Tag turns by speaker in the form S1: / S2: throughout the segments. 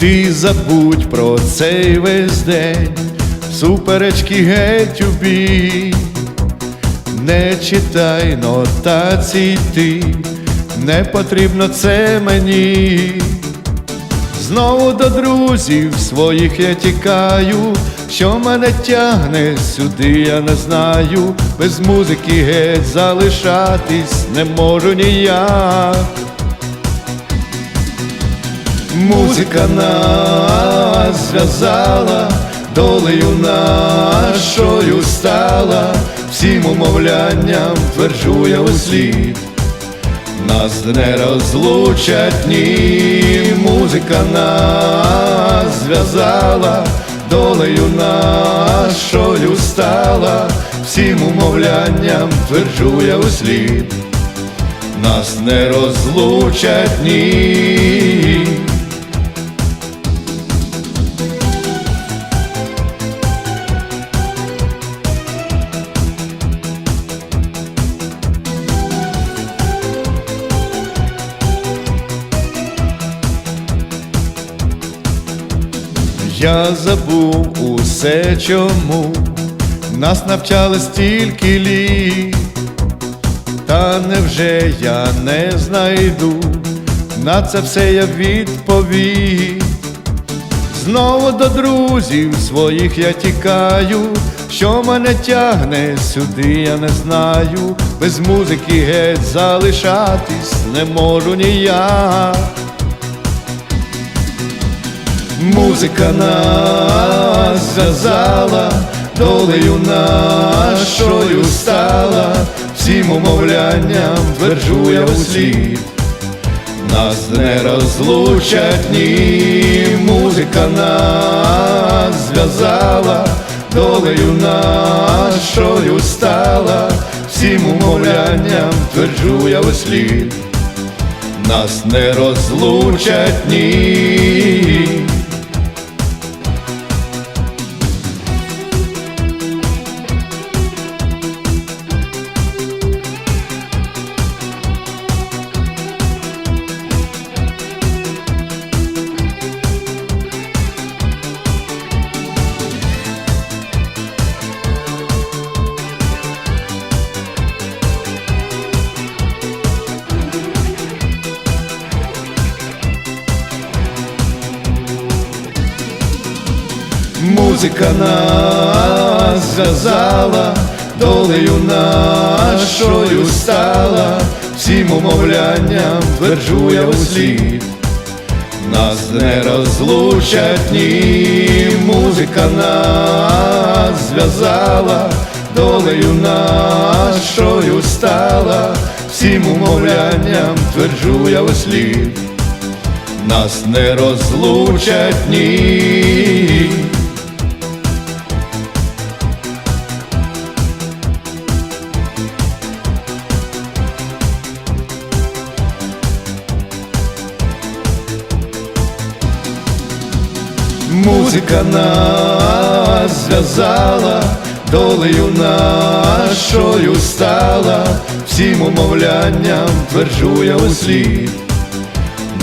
S1: Ти забудь про цей весь день, суперечки геть у. Не читай нотацій ти, не потрібно це мені. Знову до друзів своїх я тікаю, що мене тягне сюди, я не знаю, без музики геть залишатись не можу ніяк. Музика нас зв'язала, долею нашою стала, всім умовлянням тверджу я услід. Нас не розлучать ні, музика нас зв'язала, долею нашою стала, всім умовлянням тверджу я услід. Нас не розлучать ні. Я забув усе чому нас навчали стільки літ, та невже я не знайду, на це все я відповідь. Знову до друзів своїх я тікаю, що мене тягне сюди, я не знаю, без музики геть залишатись не можу ніяк. Музика нас зв'язала, долею нашою стала, всім умовлянням тверджу я услід. Нас не розлучать ні, музика нас зв'язала, долею нашою стала, всім умовлянням тверджу я услід. Нас не розлучать ні. Музика нас зв'язала, долею нашою стала, всім умовлянням тверджу я услід. Нас не розлучать ні, музика нас зв'язала, долею нашою стала, всім умовлянням тверджу я услід. Нас не розлучать ні. Музика нас зв'язала, долею нашою стала, всім умовлянням тверджу я услід.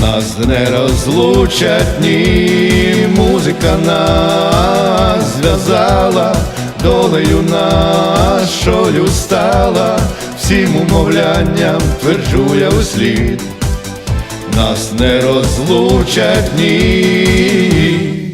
S1: Нас не розлучать ні, музика нас зв'язала, долею нашою стала, всім умовлянням тверджу я услід. Нас не розлучать ні.